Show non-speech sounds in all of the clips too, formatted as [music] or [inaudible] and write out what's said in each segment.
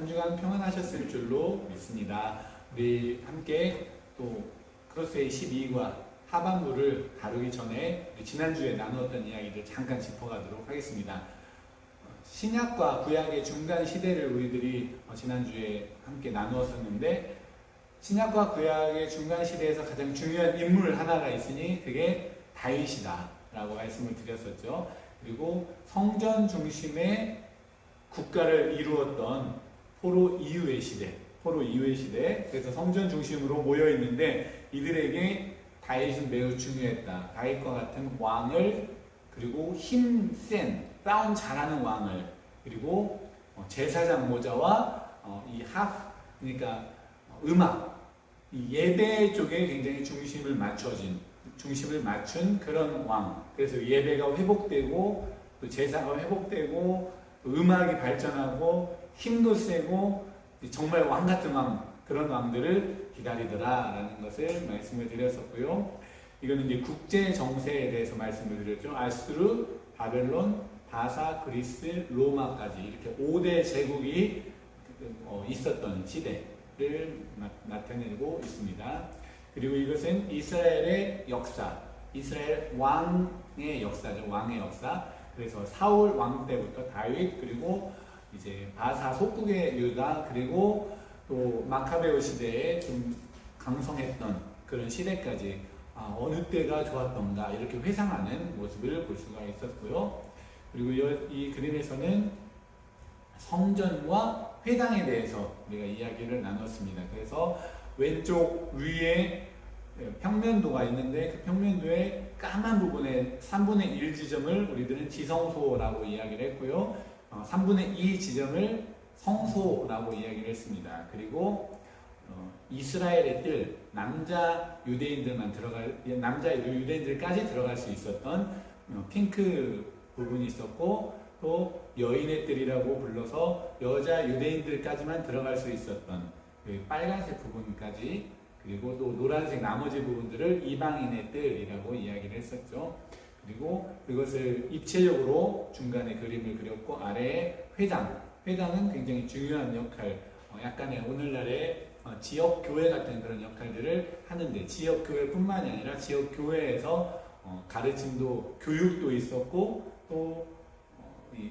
한 주간 평안하셨을 줄로 믿습니다. 우리 함께 또 크로스의 12과 하반부를 다루기 전에 지난주에 나누었던 이야기를 잠깐 짚어가도록 하겠습니다. 신약과 구약의 중간 시대를 우리들이 어, 지난주에 함께 나누었었는데 신약과 구약의 중간 시대에서 가장 중요한 인물 하나가 있으니 그게 다윗이다라고 말씀을 드렸었죠. 그리고 성전 중심의 국가를 이루었던 포로 이후의 시대, 포로 이후의 시대. 그래서 성전 중심으로 모여 있는데 이들에게 다윗은 매우 중요했다. 다윗과 같은 왕을 그리고 힘센 싸움 잘하는 왕을 그리고 어, 제사장 모자와 어, 이 합, 그러니까 음악, 이 예배 쪽에 굉장히 중심을 맞춰진 중심을 맞춘 그런 왕. 그래서 예배가 회복되고 또 제사가 회복되고 또 음악이 발전하고 힘도 세고 정말 왕 같은 왕 그런 왕들을 기다리더라라는 것을 말씀을 드렸었고요. 이거는 이제 국제 정세에 대해서 말씀을 드렸죠. 아수르, 바벨론, 바사, 그리스, 로마까지 이렇게 5대 제국이 어, 있었던 시대를 나, 타내고 있습니다. 그리고 이것은 이스라엘의 역사, 이스라엘 왕의 역사죠. 왕의 역사. 그래서 사울 왕 때부터 다윗 그리고 이제 바사 속국의 유다 그리고 또 마카베오 시대에 좀 강성했던 그런 시대까지 아, 어느 때가 좋았던가 이렇게 회상하는 모습을 볼 수가 있었고요. 그리고 이 그림에서는 성전과 회당에 대해서 우리가 이야기를 나눴습니다. 그래서 왼쪽 위에 평면도가 있는데 그 평면도의 까만 부분에 3분의 1 지점을 우리들은 지성소라고 이야기를 했고요. 3분의 어, 2 지점을 성소라고 이야기를 했습니다. 그리고 어, 이스라엘의 뜰 남자 유대인들만 들어갈 남자 유대인들까지 들어갈 수 있었던 어, 핑크 부분이 있었고 또 여인의 뜰이라고 불러서 여자 유대인들까지만 들어갈 수 있었던 그 빨간색 부분까지 그리고 또 노란색 나머지 부분들을 이방인의 뜰이라고 이야기를 했었죠. 그리고 그것을 입체적으로 중간에 그림을 그렸고 아래에 회당, 회당은 굉장히 중요한 역할, 어, 약간의 오늘날의 어, 지역 교회 같은 그런 역할들을 하는데 지역 교회뿐만이 아니라 지역 교회에서 어, 가르침도 교육도 있었고 또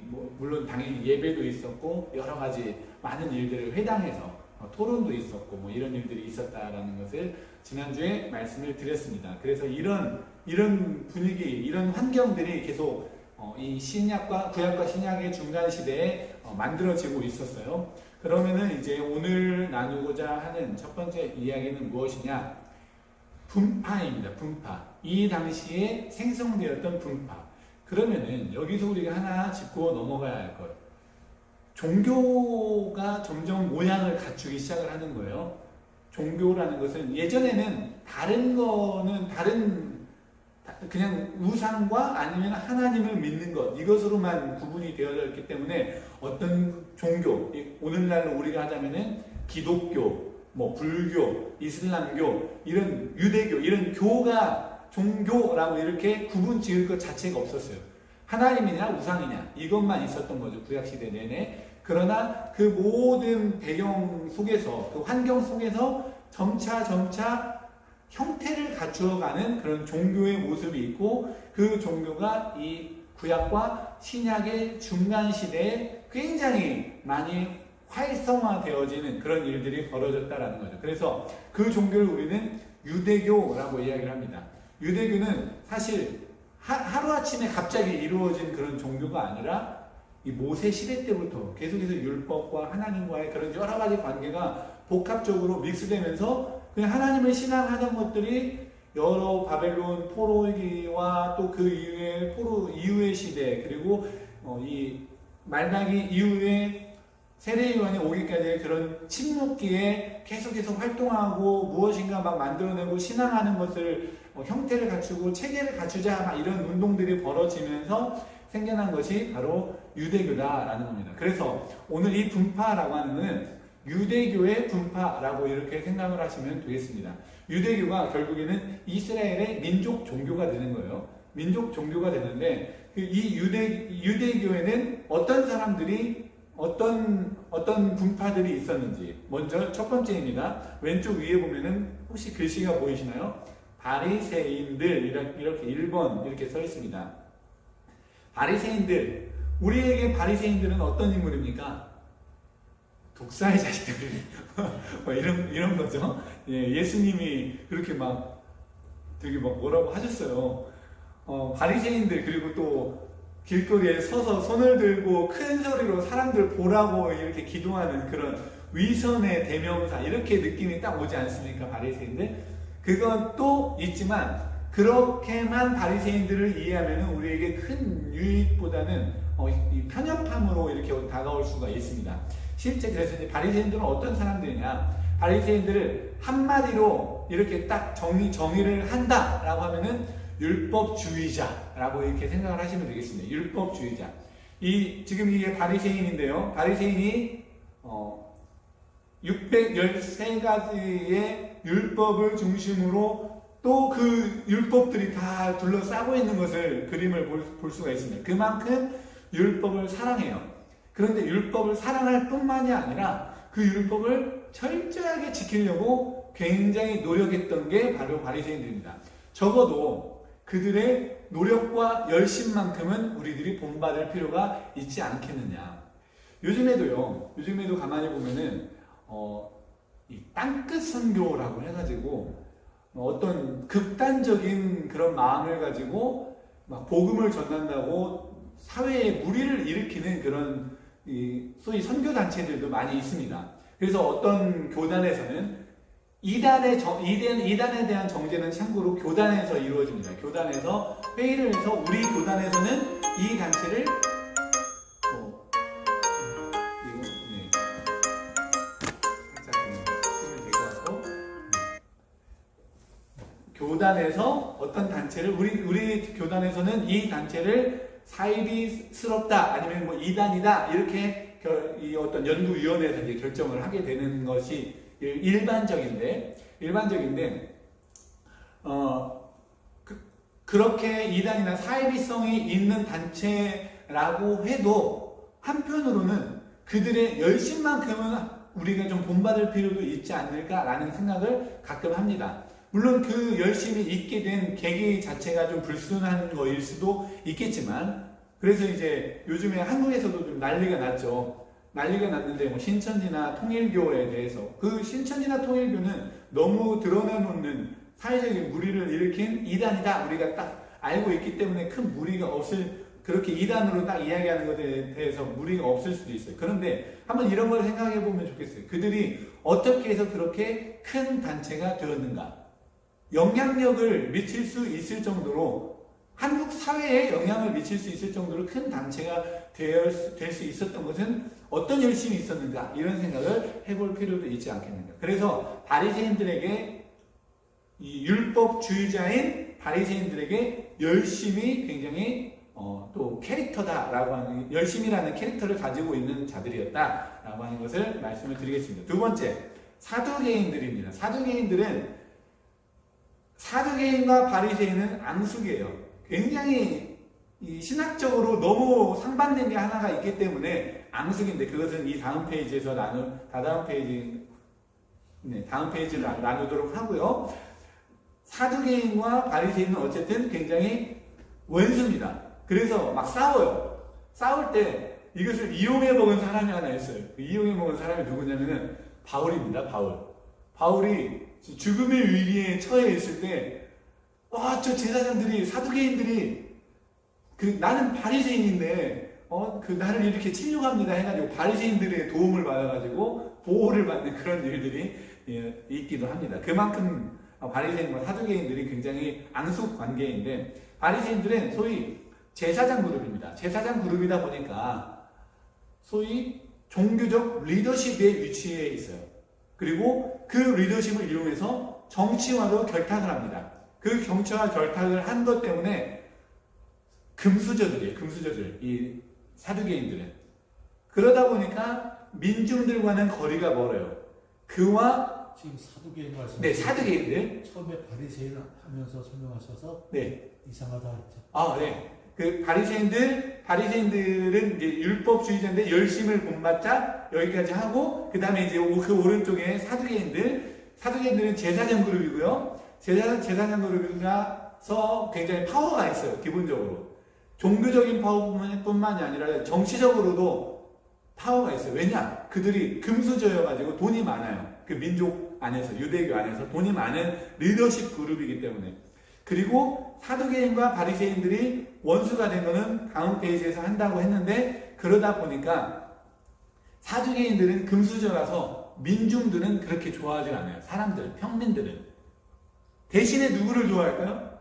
뭐, 물론 당연히 예배도 있었고 여러 가지 많은 일들을 회당에서 어, 토론도 있었고 뭐 이런 일들이 있었다라는 것을 지난주에 말씀을 드렸습니다. 그래서 이런 이런 분위기, 이런 환경들이 계속 어, 이 신약과 구약과 신약의 중간 시대에 어, 만들어지고 있었어요. 그러면은 이제 오늘 나누고자 하는 첫 번째 이야기는 무엇이냐? 분파입니다. 분파. 이 당시에 생성되었던 분파. 그러면은 여기서 우리가 하나 짚고 넘어가야 할 것. 종교가 점점 모양을 갖추기 시작을 하는 거예요. 종교라는 것은 예전에는 다른 거는 다른 그냥 우상과 아니면 하나님을 믿는 것 이것으로만 구분이 되어져 있기 때문에 어떤 종교 오늘날로 우리가 하자면은 기독교, 뭐 불교, 이슬람교 이런 유대교 이런 교가 종교라고 이렇게 구분 지을 것 자체가 없었어요. 하나님이냐 우상이냐 이것만 있었던 거죠 구약 시대 내내. 그러나 그 모든 배경 속에서 그 환경 속에서 점차 점차 형태를 갖추어가는 그런 종교의 모습이 있고 그 종교가 이 구약과 신약의 중간 시대에 굉장히 많이 활성화되어지는 그런 일들이 벌어졌다라는 거죠. 그래서 그 종교를 우리는 유대교라고 이야기를 합니다. 유대교는 사실 하, 루아침에 갑자기 이루어진 그런 종교가 아니라 이 모세 시대 때부터 계속해서 율법과 하나님과의 그런 여러 가지 관계가 복합적으로 믹스되면서 그냥 하나님을 신앙하는 것들이 여러 바벨론 포로기와 또 그 이후에 포로 이후의 시대 그리고 어, 이 말라기 이후에 세례 요한이 오기까지의 그런 침묵기에 계속해서 활동하고 무엇인가 막 만들어내고 신앙하는 것을 어, 형태를 갖추고 체계를 갖추자 막 이런 운동들이 벌어지면서 생겨난 것이 바로 유대교다라는 겁니다. 그래서 오늘 이 분파라고 하는 것은 유대교의 분파라고 이렇게 생각을 하시면 되겠습니다. 유대교가 결국에는 이스라엘의 민족 종교가 되는 거예요. 민족 종교가 되는데 그이 유대 유대교에는 어떤 사람들이 어떤 어떤 분파들이 있었는지 먼저 첫 번째입니다. 왼쪽 위에 보면은 혹시 글씨가 보이시나요? 바리새인들 이렇게, 이렇게 1번 이렇게 써 있습니다. 바리새인들 우리에게 바리새인들은 어떤 인물입니까? 독사의 자식들 [laughs] 뭐 이런 이런 거죠. 예, 예수님이 그렇게 막 되게 막 뭐라고 하셨어요. 어, 바리새인들 그리고 또 길거리에 서서 손을 들고 큰 소리로 사람들 보라고 이렇게 기도하는 그런 위선의 대명사 이렇게 느낌이 딱 오지 않습니까 바리새인들? 그것도 있지만 그렇게만 바리새인들을 이해하면 우리에게 큰 유익보다는 어, 이 편협함으로 이렇게 다가올 수가 있습니다. 실제 그래서 이제 바리새인들은 어떤 사람들이냐? 바리새인들을 한마디로 이렇게 딱 정의 정의를 한다라고 하면은 율법주의자라고 이렇게 생각을 하시면 되겠습니다. 율법주의자. 이 지금 이게 바리새인인데요. 바리새인이 어 613가지의 율법을 중심으로 또 그 율법들이 다 둘러싸고 있는 것을 그림을 볼, 볼 수가 있습니다. 그만큼 율법을 사랑해요. 그런데 율법을 사랑할 뿐만이 아니라 그 율법을 철저하게 지키려고 굉장히 노력했던 게 바로 바리새인들입니다. 적어도 그들의 노력과 열심만큼은 우리들이 본받을 필요가 있지 않겠느냐. 요즘에도요. 요즘에도 가만히 보면은 어, 이 땅끝 선교라고 해가지고 어떤 극단적인 그런 마음을 가지고 막 복음을 전한다고 사회에 무리를 일으키는 그런 이 소위 선교 단체들도 많이 있습니다. 그래서 어떤 교단에서는 이단의 정, 이단, 이단에 대한 정제는 참고로 교단에서 이루어집니다. 교단에서 회의를 해서 우리 교단에서는 이 단체를 교단에서 어떤 단체를 우리 우리 교단에서는 이 단체를 사이비스럽다 아니면 뭐 이단이다 이렇게 결, 이 어떤 연구위원회에서 이제 결정을 하게 되는 것이 일- 일반적인데 일반적인데 어 그, 그렇게 이단이나 사이비성이 있는 단체라고 해도 한편으로는 그들의 열심만큼은 우리가 좀 본받을 필요도 있지 않을까라는 생각을 가끔 합니다. 물론 그 열심이 있게 된 계기 자체가 좀 불순한 거일 수도 있겠지만 그래서 이제 요즘에 한국에서도 좀 난리가 났죠. 난리가 났는데 뭐 신천지나 통일교에 대해서 그 신천지나 통일교는 너무 드러내놓는 사회적인 무리를 일으킨 이단이다 우리가 딱 알고 있기 때문에 큰 무리가 없을 그렇게 이단으로 딱 이야기하는 것에 대해서 무리가 없을 수도 있어요. 그런데 한번 이런 걸 생각해 보면 좋겠어요. 그들이 어떻게 해서 그렇게 큰 단체가 되었는가? 영향력을 미칠 수 있을 정도로 한국 사회에 영향을 미칠 수 있을 정도로 큰 단체가 될 수 있었던 것은 어떤 열심이 있었는가 이런 생각을 해볼 필요도 있지 않겠는가. 그래서 바리새인들에게 이 율법주의자인 바리새인들에게 열심이 굉장히 어, 또 캐릭터다라고 하는 열심이라는 캐릭터를 가지고 있는 자들이었다라고 하는 것을 말씀을 드리겠습니다. 두 번째 사두개인들입니다. 사두개인들은 사두개인과 바리새인은 앙숙이에요. 굉장히 이 신학적으로 너무 상반된 게 하나가 있기 때문에 앙숙인데 그것은 이 다음 페이지에서 나누 다다음 페이지 네, 다음 페이지를 나- 나누도록 하고요. 사두개인과 바리새인은 어쨌든 굉장히 원수입니다. 그래서 막 싸워요. 싸울 때 이것을 이용해 먹은 사람이 하나 있어요. 그 이용해 먹은 사람이 누구냐면은 바울입니다. 바울. 바울이 죽음의 위기에 처해 있을 때, 와, 저 제사장들이, 사두개인들이, 그, 나는 바리새인인데, 어, 그, 나를 이렇게 침묵합니다 해가지고, 바리새인들의 도움을 받아가지고, 보호를 받는 그런 일들이 예, 있기도 합니다. 그만큼, 어, 바리새인과 사두개인들이 굉장히 앙숙 관계인데, 바리새인들은 소위 제사장 그룹입니다. 제사장 그룹이다 보니까, 소위 종교적 리더십에 위치해 있어요. 그리고 그 리더십을 이용해서 정치와도 결탁을 합니다. 그 정치와 결탁을 한 것 때문에 금수저들이에요. 금수저들. 이 사두개인들은. 그러다 보니까 민중들과는 거리가 멀어요. 그와 지금 사두개인 말씀. 네 사두개인들. 처음에 바리새인 하면서 설명하셔서 네. 이상하다 했죠. 아 네. 그 바리새인들 바리새인들은 이제 율법주의자인데 열심을 본받자 여기까지 하고 그 다음에 이제 오- 그 오른쪽에 사두개인들 사두개인들은 제사장 그룹이고요. 제사 제사장 그룹이라서 굉장히 파워가 있어요. 기본적으로 종교적인 파워뿐만이 아니라 정치적으로도 파워가 있어요. 왜냐? 그들이 금수저여가지고 돈이 많아요. 그 민족 안에서 유대교 안에서 돈이 많은 리더십 그룹이기 때문에 그리고 사두개인과 바리새인들이 원수가 된 거는 다음 페이지에서 한다고 했는데 그러다 보니까 사두개인들은 금수저라서 민중들은 그렇게 좋아하지 않아요. 사람들, 평민들은 대신에 누구를 좋아할까요?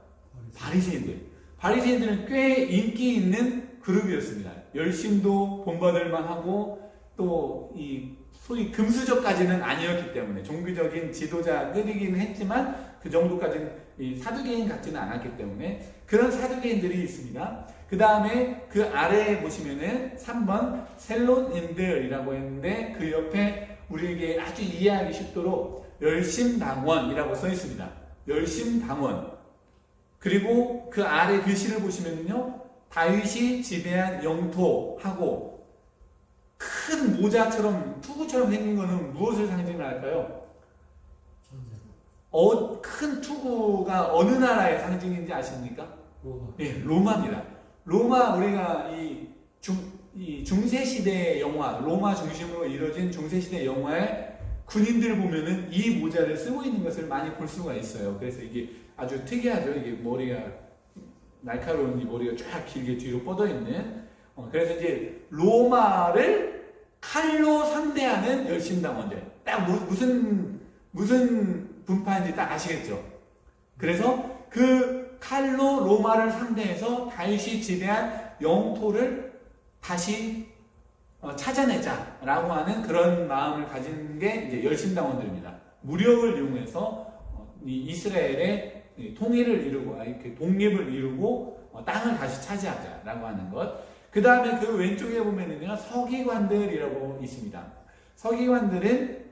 바리새인들. 바리새인들은 꽤 인기 있는 그룹이었습니다. 열심도 본받을 만 하고 또 이 소위 금수저까지는 아니었기 때문에 종교적인 지도자들이긴 했지만 그 정도까지는 이 사두개인 같지는 않았기 때문에 그런 사두개인들이 있습니다. 그 다음에 그 아래에 보시면은 3번 셀론인들이라고 했는데 그 옆에 우리에게 아주 이해하기 쉽도록 열심당원이라고 써 있습니다. 열심당원. 그리고 그 아래 글씨를 보시면요. 다윗이 지배한 영토하고 큰 모자처럼 투구처럼 생긴 거는 무엇을 상징할까요? 어, 큰 투구가 어느 나라의 상징인지 아십니까? 로마. 예, 로마입니다. 로마 우리가 이, 중, 이 중세 시대 영화, 로마 중심으로 이루어진 중세 시대 영화의 군인들 보면은 이 모자를 쓰고 있는 것을 많이 볼 수가 있어요. 그래서 이게 아주 특이하죠. 이게 머리가 날카로운 이 머리가 쫙 길게 뒤로 뻗어 있는. 어, 그래서 이제 로마를 칼로 상대하는 열심당원들. 딱 무, 무슨 무슨 분파인지 딱 아시겠죠? 그래서 그 칼로 로마를 상대해서 다윗이 지배한 영토를 다시 어, 찾아내자라고 하는 그런 마음을 가진 게 이제 열심당원들입니다. 무력을 이용해서 어, 이 이스라엘의 이 통일을 이루고 아, 이렇게 독립을 이루고 어, 땅을 다시 차지하자라고 하는 것. 그 다음에 그 왼쪽에 보면은요 서기관들이라고 있습니다. 서기관들은 어,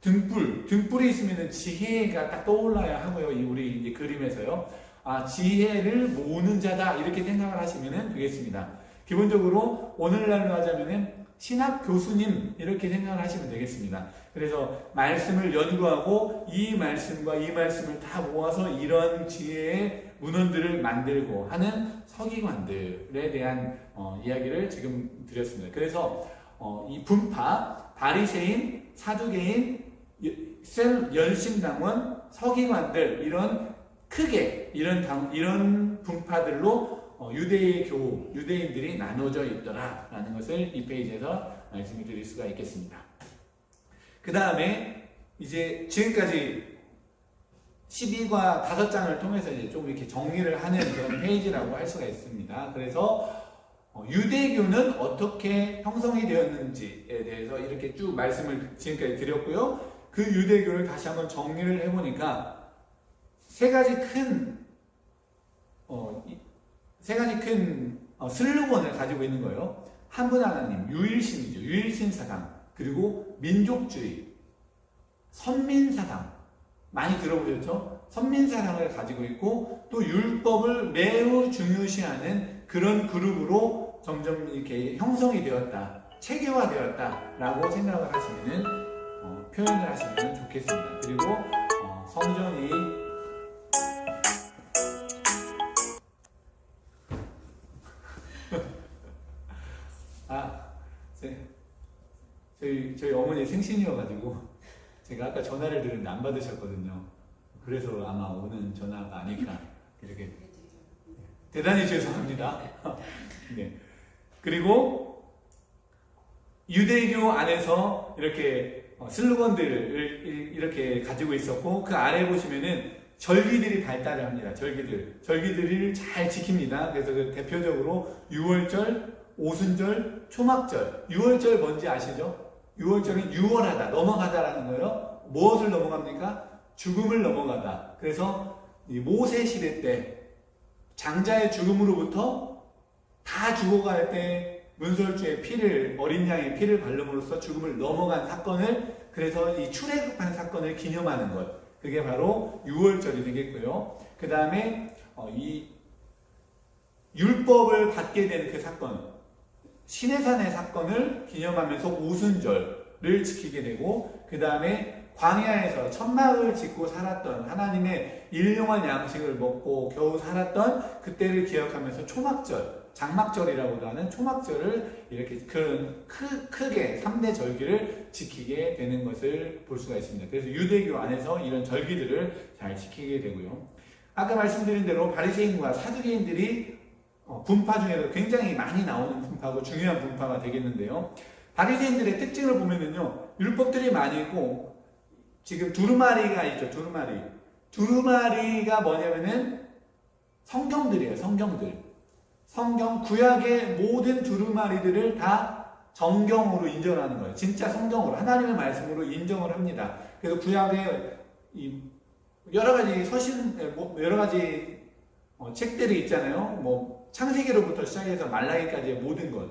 등불, 등불이 있으면 지혜가 딱 떠올라야 하고요. 이 우리 이제 그림에서요. 아, 지혜를 모으는 자다. 이렇게 생각을 하시면 되겠습니다. 기본적으로 오늘날로 하자면은 신학 교수님 이렇게 생각을 하시면 되겠습니다. 그래서 말씀을 연구하고 이 말씀과 이 말씀을 다 모아서 이런 지혜의 문헌들을 만들고 하는 서기관들에 대한 어, 이야기를 지금 드렸습니다. 그래서 어, 이 분파 바리새인, 사두개인, 셀 열심당원, 서기관들 이런 크게 이런 당, 이런 분파들로 어, 유대의 교우, 유대인들이 나눠져 있더라라는 것을 이 페이지에서 말씀을 드릴 수가 있겠습니다. 그 다음에 이제 지금까지 12과 5장을 통해서 이제 좀 이렇게 정리를 하는 그런 페이지라고 할 수가 있습니다. 그래서 어, 유대교는 어떻게 형성이 되었는지에 대해서 이렇게 쭉 말씀을 지금까지 드렸고요. 그 유대교를 다시 한번 정리를 해보니까 세 가지 큰, 어, 이- 세 가지 큰 어, 슬로건을 가지고 있는 거예요. 한 분 하나님, 유일신이죠. 유일신 사상, 그리고 민족주의, 선민사상. 많이 들어보셨죠? 선민사상을 가지고 있고, 또 율법을 매우 중요시하는 그런 그룹으로 점점 이렇게 형성이 되었다, 체계화되었다라고 생각을 하시면은, 어, 표현을 하시면 좋겠습니다. 그리고, 어, 성전이 [laughs] 아, 제, 저희, 저희 어머니 생신이어가지고 제가 아까 전화를 드렸는데 안 받으셨거든요. 그래서 아마 오는 전화가 아닐까 이렇게 대단히 죄송합니다. [laughs] 네. 그리고 유대교 안에서 이렇게 어, 슬로건들을 이렇게 가지고 있었고 그 아래 보시면은 절기들이 발달을 합니다. 절기들. 절기들을 잘 지킵니다. 그래서 그 대표적으로 6월절, 오순절, 초막절. 6월절 뭔지 아시죠? 6월절은 6월하다, 넘어가다라는 거예요. 무엇을 넘어갑니까? 죽음을 넘어가다. 그래서 이 모세 시대 때 장자의 죽음으로부터 다 죽어갈 때 문설주의 피를 어린 양의 피를 바름으로써 죽음을 넘어간 사건을 그래서 이 출애굽한 사건을 기념하는 것 그게 바로 6월절이 되겠고요. 그 다음에 이 율법을 받게 된 그 사건, 신해산의 사건을 기념하면서 오순절을 지키게 되고 그 다음에 광야에서 천막을 짓고 살았던 하나님의 일용할 양식을 먹고 겨우 살았던 그때를 기억하면서 초막절, 장막절이라고도 하는 초막절을 이렇게 그런 크, 크게 3대 절기를 지키게 되는 것을 볼 수가 있습니다. 그래서 유대교 안에서 이런 절기들을 잘 지키게 되고요. 아까 말씀드린 대로 바리새인과 사두개인들이 어, 분파 중에서 굉장히 많이 나오는 분파고 중요한 분파가 되겠는데요. 바리새인들의 특징을 보면은요, 율법들이 많이 있고 지금 두루마리가 있죠, 두루마리. 두루마리가 뭐냐면은 성경들이에요, 성경들. 성경 구약의 모든 두루마리들을 다 정경으로 인정하는 거예요. 진짜 성경으로 하나님의 말씀으로 인정을 합니다. 그래서 구약의 이 여러 가지 서신 뭐 여러 가지 어, 책들이 있잖아요. 뭐 창세기로부터 시작해서 말라기까지의 모든 것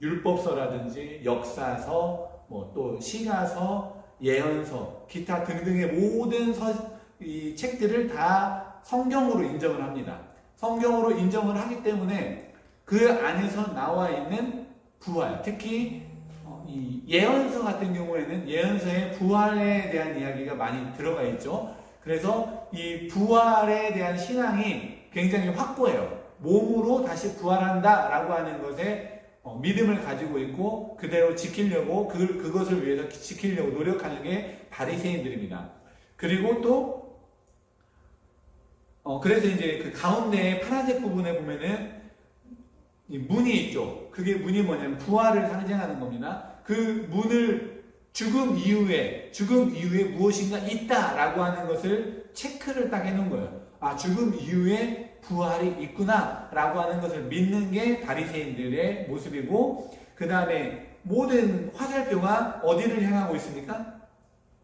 율법서라든지 역사서 뭐 또 시가서 예언서 기타 등등의 모든 서, 이 책들을 다 성경으로 인정을 합니다. 성경으로 인정을 하기 때문에 그 안에서 나와 있는 부활, 특히 어, 이 예언서 같은 경우에는 예언서에 부활에 대한 이야기가 많이 들어가 있죠. 그래서 이 부활에 대한 신앙이 굉장히 확고해요. 몸으로 다시 부활한다 라고 하는 것에 어, 믿음을 가지고 있고 그대로 지키려고 그, 그것을 위해서 지키려고 노력하는 게 바리새인들입니다. 그리고 또 어, 그래서 이제 그 가운데 파란색 부분에 보면은 이 문이 있죠. 그게 문이 뭐냐면 부활을 상징하는 겁니다. 그 문을 죽음 이후에, 죽음 이후에 무엇인가 있다라고 하는 것을 체크를 딱 해놓은 거예요. 아, 죽음 이후에 부활이 있구나라고 하는 것을 믿는 게 바리새인들의 모습이고, 그 다음에 모든 화살표가 어디를 향하고 있습니까?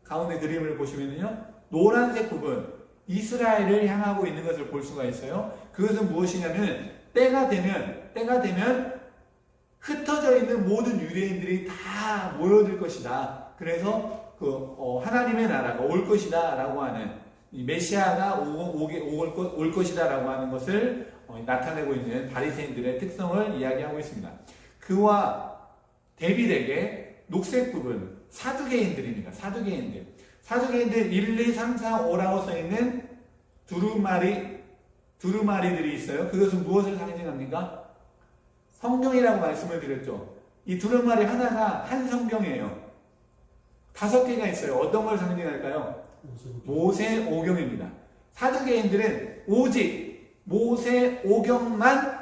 가운데 그림을 보시면요. 노란색 부분, 이스라엘을 향하고 있는 것을 볼 수가 있어요. 그것은 무엇이냐면 때가 되면 때가 되면 흩어져 있는 모든 유대인들이 다 모여들 것이다. 그래서 그 어, 하나님의 나라가 올 것이다라고 하는 메시아가 오, 오, 올 것이다라고 하는 것을 어, 나타내고 있는 바리새인들의 특성을 이야기하고 있습니다. 그와 대비되게 녹색 부분 사두개인들입니다. 사두개인들. 사두개인들 1, 2, 3, 4, 5라고 써있는 두루마리, 두루마리들이 있어요. 그것은 무엇을 상징합니까? 성경이라고 말씀을 드렸죠. 이 두루마리 하나가 한 성경이에요. 다섯 개가 있어요. 어떤 걸 상징할까요? 모세 오경입니다. 사두개인들은 오직 모세 오경만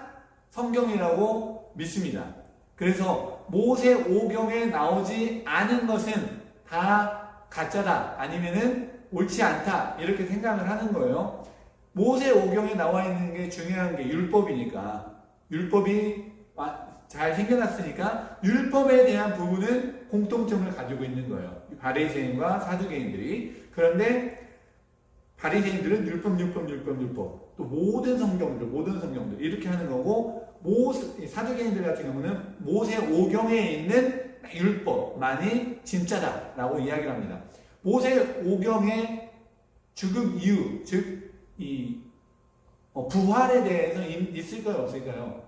성경이라고 믿습니다. 그래서 모세 오경에 나오지 않은 것은 다 가짜다 아니면은 옳지 않다 이렇게 생각을 하는 거예요. 모세 오경에 나와 있는 게 중요한 게 율법이니까 율법이 잘 생겨났으니까 율법에 대한 부분은 공통점을 가지고 있는 거예요. 바리새인과 사두개인들이 그런데 바리새인들은 율법, 율법, 율법, 율법 또 모든 성경들, 모든 성경들 이렇게 하는 거고 모세, 사두개인들 같은 경우는 모세 오경에 있는 율법만이 진짜다라고 이야기를 합니다. 모세 오경의 죽음 이유, 즉, 이, 어, 부활에 대해서 있을까요, 없을까요?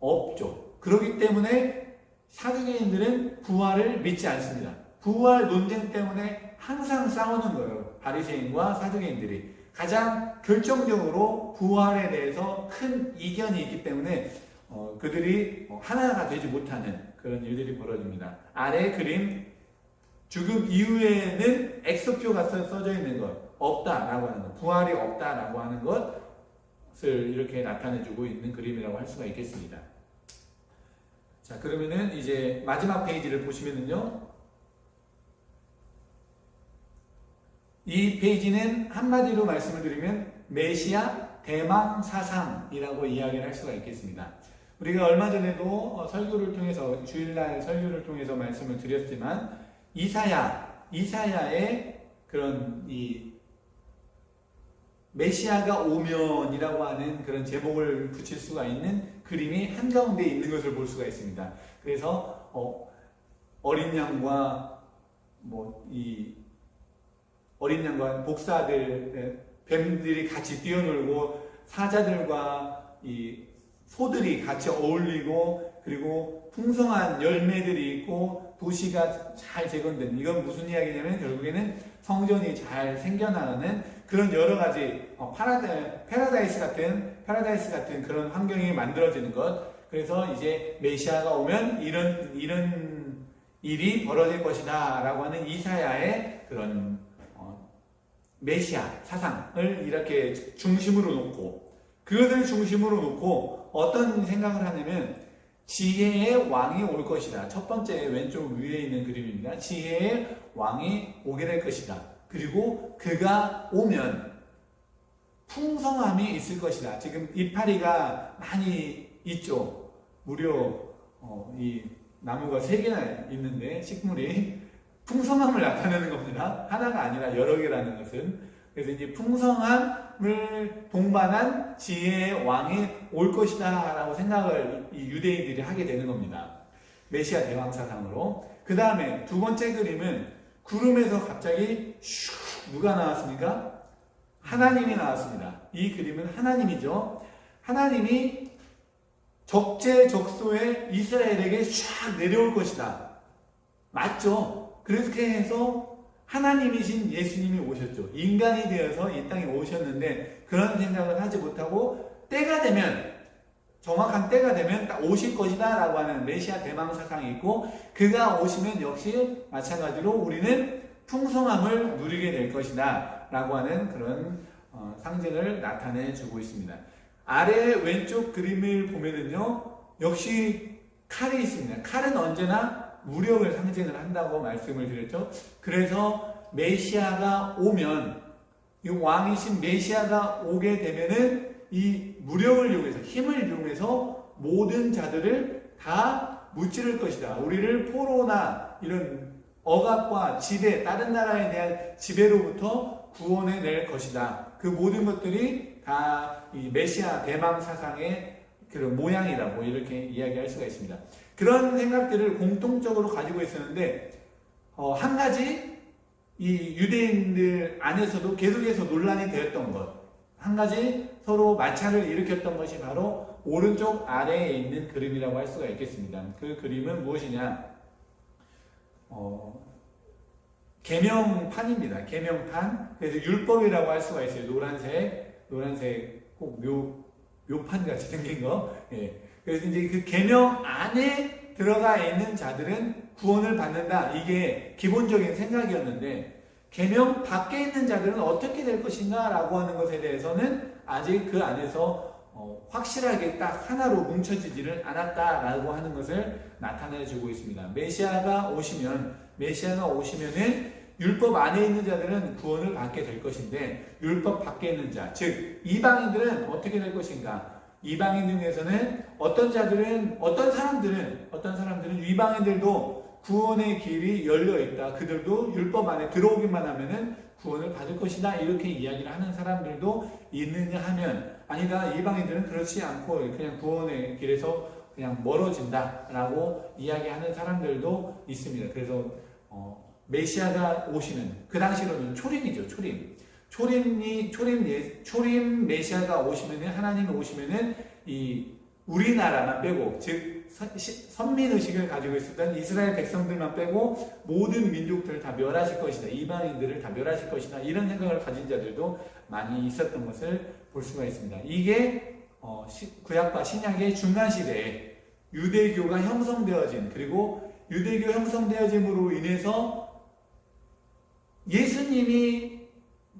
없죠. 그렇기 때문에 사두개인들은 부활을 믿지 않습니다. 부활 논쟁 때문에 항상 싸우는 거예요. 바리새인과 사두개인들이 가장 결정적으로 부활에 대해서 큰 이견이 있기 때문에 어, 그들이 어, 하나가 되지 못하는 그런 일들이 벌어집니다. 아래 그림 죽음 이후에는 엑소표가 써져 있는 것 없다라고 하는 것 부활이 없다라고 하는 것을 이렇게 나타내주고 있는 그림이라고 할 수가 있겠습니다. 자 그러면은 이제 마지막 페이지를 보시면은요 이 페이지는 한마디로 말씀을 드리면 메시아 대망 사상이라고 이야기를 할 수가 있겠습니다. 우리가 얼마 전에도 어, 설교를 통해서 주일날 설교를 통해서 말씀을 드렸지만 이사야 이사야의 그런 이 메시아가 오면이라고 하는 그런 제목을 붙일 수가 있는 그림이 한가운데 있는 것을 볼 수가 있습니다. 그래서 어, 어린 양과 뭐 이 어린 양과 복사들 뱀들이 같이 뛰어놀고 사자들과 이 소들이 같이 어울리고 그리고 풍성한 열매들이 있고 도시가 잘 재건된 이건 무슨 이야기냐면 결국에는 성전이 잘 생겨나는 그런 여러 가지 어, 파라다, 패러다이스 같은 패러다이스 같은 그런 환경이 만들어지는 것. 그래서 이제 메시아가 오면 이런 이런 일이 벌어질 것이다라고 하는 이사야의 그런 어, 메시아 사상을 이렇게 중심으로 놓고 그것을 중심으로 놓고 어떤 생각을 하냐면 지혜의 왕이 올 것이다. 첫 번째 왼쪽 위에 있는 그림입니다. 지혜의 왕이 오게 될 것이다. 그리고 그가 오면 풍성함이 있을 것이다. 지금 이파리가 많이 있죠. 무려 어, 이 나무가 세 개나 있는데 식물이 풍성함을 나타내는 겁니다. 하나가 아니라 여러 개라는 것은 그래서 이제 풍성 함을 동반한 지혜의 왕이 올 것이다 라고 생각을 이 유대인들이 하게 되는 겁니다. 메시아 대왕 사상으로. 그 다음에 두 번째 그림은 구름에서 갑자기 슉 누가 나왔습니까? 하나님이 나왔습니다. 이 그림은 하나님이죠. 하나님이 적재적소에 이스라엘에게 샥 내려올 것이다. 맞죠? 그렇게 해서 하나님이신 예수님이 오셨죠. 인간이 되어서 이 땅에 오셨는데 그런 생각을 하지 못하고 때가 되면 정확한 때가 되면 딱 오실 것이다 라고 하는 메시아 대망 사상이 있고 그가 오시면 역시 마찬가지로 우리는 풍성함을 누리게 될 것이다 라고 하는 그런 어, 상징을 나타내 주고 있습니다. 아래 왼쪽 그림을 보면은요 역시 칼이 있습니다. 칼은 언제나 무력을 상징을 한다고 말씀을 드렸죠. 그래서 메시아가 오면 이 왕이신 메시아가 오게 되면은 이 무력을 이용해서 힘을 이용해서 모든 자들을 다 무찌를 것이다. 우리를 포로나 이런 억압과 지배, 다른 나라에 대한 지배로부터 구원해 낼 것이다. 그 모든 것들이 다 이 메시아 대망 사상의 그런 모양이라고 이렇게 이야기할 수가 있습니다. 그런 생각들을 공통적으로 가지고 있었는데 어, 한 가지 이 유대인들 안에서도 계속해서 논란이 되었던 것, 한 가지 서로 마찰을 일으켰던 것이 바로 오른쪽 아래에 있는 그림이라고 할 수가 있겠습니다. 그 그림은 무엇이냐? 어, 계명판입니다. 계명판. 그래서 율법이라고 할 수가 있어요. 노란색, 노란색 꼭 묘, 묘판 같이 [laughs] 생긴 거. 예. 그래서 이제 그 계명 안에 들어가 있는 자들은 구원을 받는다. 이게 기본적인 생각이었는데 계명 밖에 있는 자들은 어떻게 될 것인가라고 하는 것에 대해서는 아직 그 안에서 어, 확실하게 딱 하나로 뭉쳐지지를 않았다라고 하는 것을 나타내 주고 있습니다. 메시아가 오시면 메시아가 오시면은 율법 안에 있는 자들은 구원을 받게 될 것인데 율법 밖에 있는 자, 즉 이방인들은 어떻게 될 것인가? 이방인 중에서는 어떤 자들은 어떤 사람들은 어떤 사람들은 이방인들도 구원의 길이 열려 있다. 그들도 율법 안에 들어오기만 하면은 구원을 받을 것이다. 이렇게 이야기를 하는 사람들도 있느냐 하면 아니다. 이방인들은 그렇지 않고 그냥 구원의 길에서 그냥 멀어진다라고 이야기하는 사람들도 있습니다. 그래서 어, 메시아가 오시는 그 당시로는 초림이죠. 초림. 초림이 초림 예, 초림 메시아가 오시면은 하나님이 오시면은 이 우리나라만 빼고 즉 선민 의식을 가지고 있었던 이스라엘 백성들만 빼고 모든 민족들을 다 멸하실 것이다. 이방인들을 다 멸하실 것이다. 이런 생각을 가진 자들도 많이 있었던 것을 볼 수가 있습니다. 이게 어, 구약과 신약의 중간 시대에 유대교가 형성되어진 그리고 유대교 형성되어짐으로 인해서 예수님이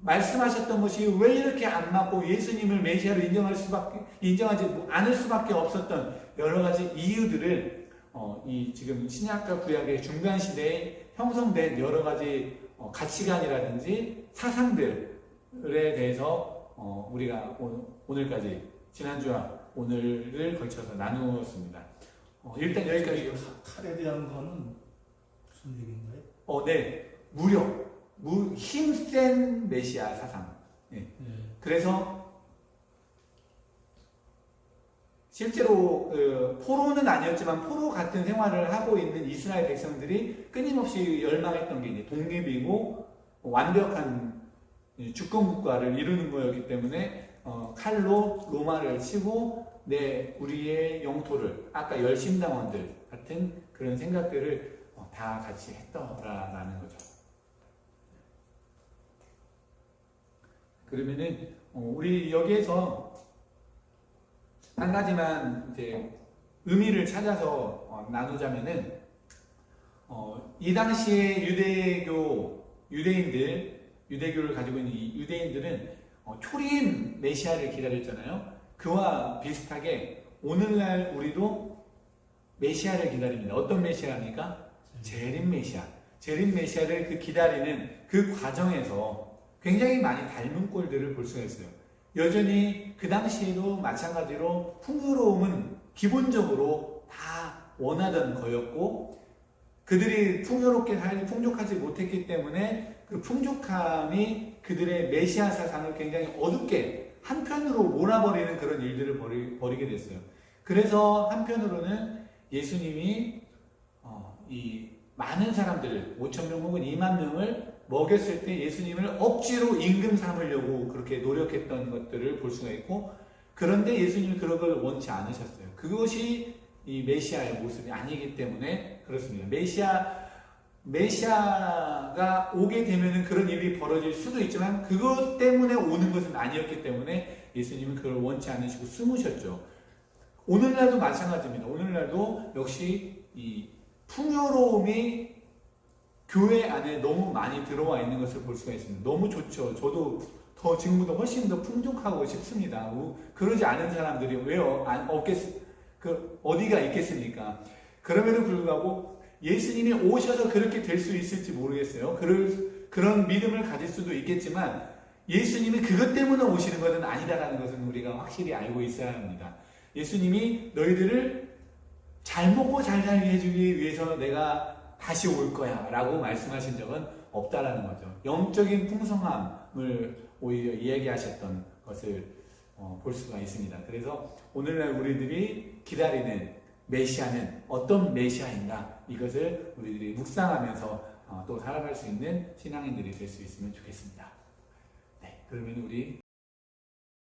말씀하셨던 것이 왜 이렇게 안 맞고 예수님을 메시아로 인정할 수밖에 인정하지 않을 수밖에 없었던 여러 가지 이유들을 어, 이 지금 신약과 구약의 중간 시대에 형성된 여러 가지 어, 가치관이라든지 사상들에 대해서 어, 우리가 오 늘까지 지난주와 오늘을 걸쳐서 나누었습니다. 어, 일단 여기까지. 칼에 대한 거는 무슨 얘기인가요? 어, 네, 무력. 무, 힘센 메시아 사상. 예. 네. 그래서 실제로 그 포로는 아니었지만 포로 같은 생활을 하고 있는 이스라엘 백성들이 끊임없이 열망했던 게 이제 독립이고 완벽한 주권 국가를 이루는 거였기 때문에 어, 칼로 로마를 치고 내 우리의 영토를 아까 열심당원들 같은 그런 생각들을 어, 다 같이 했더라라는 거죠. 그러면은 어, 우리 여기에서 한 가지만 이제 의미를 찾아서 어, 나누자면은 어, 이 당시에 유대교 유대인들 유대교를 가지고 있는 이 유대인들은 어, 초림 메시아를 기다렸잖아요. 그와 비슷하게 오늘날 우리도 메시아를 기다립니다. 어떤 메시아입니까? 재림 메시아. 재림 메시아를 그 기다리는 그 과정에서 굉장히 많이 닮은 꼴들을 볼 수가 있어요. 여전히 그 당시에도 마찬가지로 풍요로움은 기본적으로 다 원하던 거였고 그들이 풍요롭게 살기 풍족하지 못했기 때문에 그 풍족함이 그들의 메시아 사상을 굉장히 어둡게 한편으로 몰아버리는 그런 일들을 벌이, 벌이게 됐어요. 그래서 한편으로는 예수님이 어, 이 많은 사람들 5천 명 혹은 2만 명을 먹였을 때 예수님을 억지로 임금 삼으려고 그렇게 노력했던 것들을 볼 수가 있고 그런데 예수님이 그런 걸 원치 않으셨어요. 그것이 이 메시아의 모습이 아니기 때문에 그렇습니다. 메시아 메시아가 오게 되면은 그런 일이 벌어질 수도 있지만 그것 때문에 오는 것은 아니었기 때문에 예수님은 그걸 원치 않으시고 숨으셨죠. 오늘날도 마찬가지입니다. 오늘날도 역시 이 풍요로움이 교회 안에 너무 많이 들어와 있는 것을 볼 수가 있습니다. 너무 좋죠. 저도 더 지금보다 훨씬 더 풍족하고 싶습니다. 우- 그러지 않은 사람들이 왜요? 안, 없겠, 그, 어디가 있겠습니까? 그럼에도 불구하고 예수님이 오셔서 그렇게 될 수 있을지 모르겠어요. 그럴, 그런 믿음을 가질 수도 있겠지만 예수님이 그것 때문에 오시는 것은 아니다라는 것은 우리가 확실히 알고 있어야 합니다. 예수님이 너희들을 잘 먹고 잘 살게 해주기 위해서 내가 다시 올 거야 라고 말씀하신 적은 없다라는 거죠. 영적인 풍성함을 오히려 이야기하셨던 것을 어, 볼 수가 있습니다. 그래서 오늘날 우리들이 기다리는 메시아는 어떤 메시아인가 이것을 우리들이 묵상하면서 어, 또 살아갈 수 있는 신앙인들이 될 수 있으면 좋겠습니다. 네, 그러면 우리